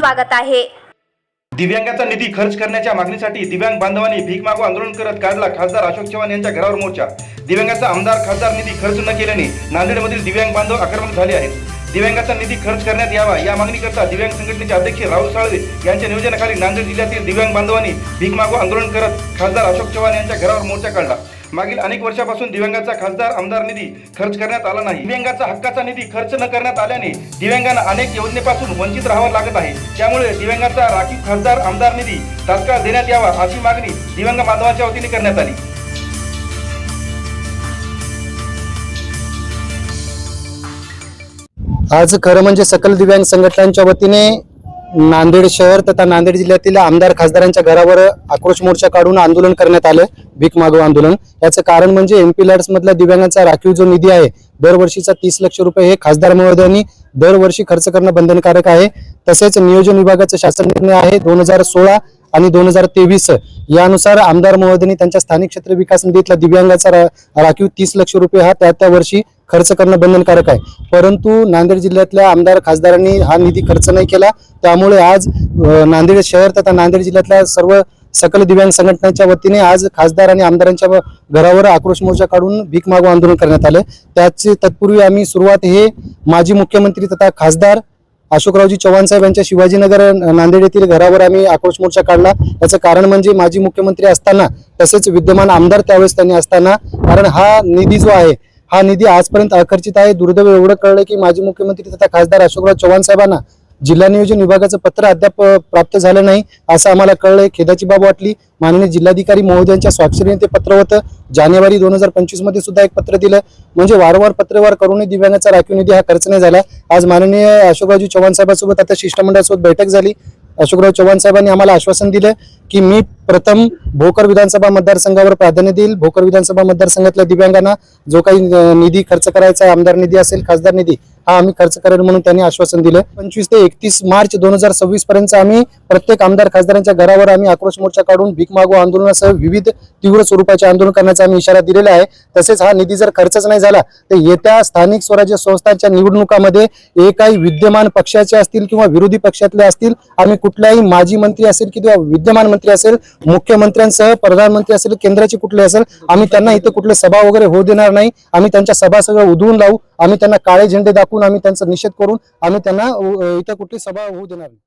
स्वागत आहे. दिव्यांगाचा निधी खर्च करण्याच्या मागणीसाठी दिव्यांग बांधवांनी भीक मागू आंदोलन करत काढला खासदार अशोक चव्हाण यांच्या घरावर मोर्चा. दिव्यांगाचा आमदार खासदार निधी खर्च न केल्याने नांदेडमधील दिव्यांग बांधव आक्रमक झाले आहेत. दिव्यांगाचा निधी खर्च करण्यात यावा या मागणीकरता दिव्यांग संघटनेचे अध्यक्ष राहुल साळवे यांच्या नियोजनाखाली नांदेड जिल्ह्यातील दिव्यांग बांधवांनी भीक मागू आंदोलन करत खासदार अशोक चव्हाण यांच्या घरावर मोर्चा काढला. मागील अनेक वर्षापासून दिव्यांगाचा खासदार आमदार निधी खर्च करण्यात आला नाही. दिव्यांगाचा हक्काचा निधी खर्च न करण्यात आल्याने दिव्यांगांना अनेक योजनेपासून वंचित राहावं लागत आहे. त्यामुळे दिव्यांगाचा राखीव खासदार आमदार निधी तात्काळ देण्यात यावा अशी मागणी दिव्यांग बांधवांच्या वतीने करण्यात आली. आज खरं म्हणजे सकल दिव्यांग संघटनांच्या वतीने नांदेड शहर तथा नांदेड जिल्ह्यातील आमदार खासदारांच्या घरावर आक्रोश मोर्चा काढून आंदोलन करण्यात आलं. भीक मागो आंदोलन. याचं कारण म्हणजे एमपी लॅड्स मधल्या दिव्यांगांचा राखीव जो निधी आहे दरवर्षीचा तीस लक्ष रुपये हे खासदार महोदयांनी दरवर्षी खर्च करणं बंधनकारक आहे. तसेच नियोजन विभागाचा शासन निर्णय आहे दोन हजार सोळा आणि दोन हजार तेवीस यानुसार आमदार महोदयांनी त्यांच्या स्थानिक क्षेत्र विकास निधीतला दिव्यांगाचा रा- राखीव तीस लक्ष रुपये हा त्या त्या वर्षी खर्च करणं बंधनकारक आहे. परंतु नांदेड जिल्ह्यातल्या आमदार खासदारांनी हा निधी खर्च नाही केला. त्यामुळे आज नांदेड शहर तथा नांदेड जिल्ह्यातल्या सर्व सकल दिव्यांग संघटनेच्या वतीने आज खासदार आणि आमदारांच्या व- घरावर आक्रोश मोर्चा काढून भीक मागू आंदोलन करण्यात आलं त्याचे तत्पूर्वी आम्ही सुरुवात हे माजी मुख्यमंत्री तथा खासदार अशोकरावजी चव्हाण साहेब यांच्या शिवाजीनगर नांदेड येथील घरावर आम्ही आक्रोश मोर्चा काढला. याचं कारण म्हणजे माजी मुख्यमंत्री असताना तसेच विद्यमान आमदार त्यावेळेस त्यांनी असताना कारण हा निधी जो आहे हा निधी आजपर्यंत आकर्षित आहे. दुर्दैव एवढं कळलं की माजी मुख्यमंत्री तथा खासदार अशोकराव चव्हाण साहेबांना जिल्हा नियोजन विभागाचं पत्र अद्याप प्राप्त झालं नाही असं आम्हाला कळलंय. खेदाची बाब वाटली. माननीय जिल्हाधिकारी महोदयांच्या स्वाक्षरीने ते पत्र होतं. जानेवारी दोन हजार पंचवीसमध्ये सुद्धा एक पत्र दिलं. म्हणजे वारंवार पत्रवार करूनही दिव्यांगाचा राखीव निधी हा खर्च नाही झाला. आज माननीय अशोकरावजी चव्हाण साहेबांसोबत आता शिष्टमंडळासोबत बैठक झाली. अशोकराव चव्हाण साहेबांनी आम्हाला आश्वासन दिलं की मी प्रथम भोकर विधानसभा मतदारसंघावर प्राधान्य देईल. भोकर विधानसभा मतदारसंघातल्या दिव्यांगांना जो काही निधी खर्च करायचा आहे आमदार निधी असेल खासदार निधी हा आम्ही खर्च करेल म्हणून त्यांनी आश्वासन दिलं. पंचवीस ते एकतीस मार्च दोन हजार सव्वीस पर्यंत आम्ही प्रत्येक आमदार खासदारांच्या घरावर आम्ही आक्रोश मोर्चा काढून भीक मागो आंदोलनासह विविध तीव्र स्वरूपाचे आंदोलन करण्याचा आम्ही इशारा दिलेला आहे. तसेच हा निधी जर खर्चच नाही झाला तर येत्या स्थानिक स्वराज्य संस्थांच्या निवडणुकामध्ये एकही विद्यमान पक्षाचे असतील किंवा विरोधी पक्षातले असतील आम्ही कुठल्याही माजी मंत्री असेल किंवा विद्यमान मंत्री असेल मुख्यमंत्र्यांसह प्रधानमंत्री असेल केंद्राचे कुठले असेल आम्ही त्यांना इथं कुठले सभा वगैरे होऊ देणार नाही. आम्ही त्यांच्या सभा सगळं उधळून लावू. आम्ही त्यांना काळे झेंडे दाखवून आम्ही त्यांचा निषेध करून आम्ही त्यांना इथं कुठली सभा होऊ देणार नाही.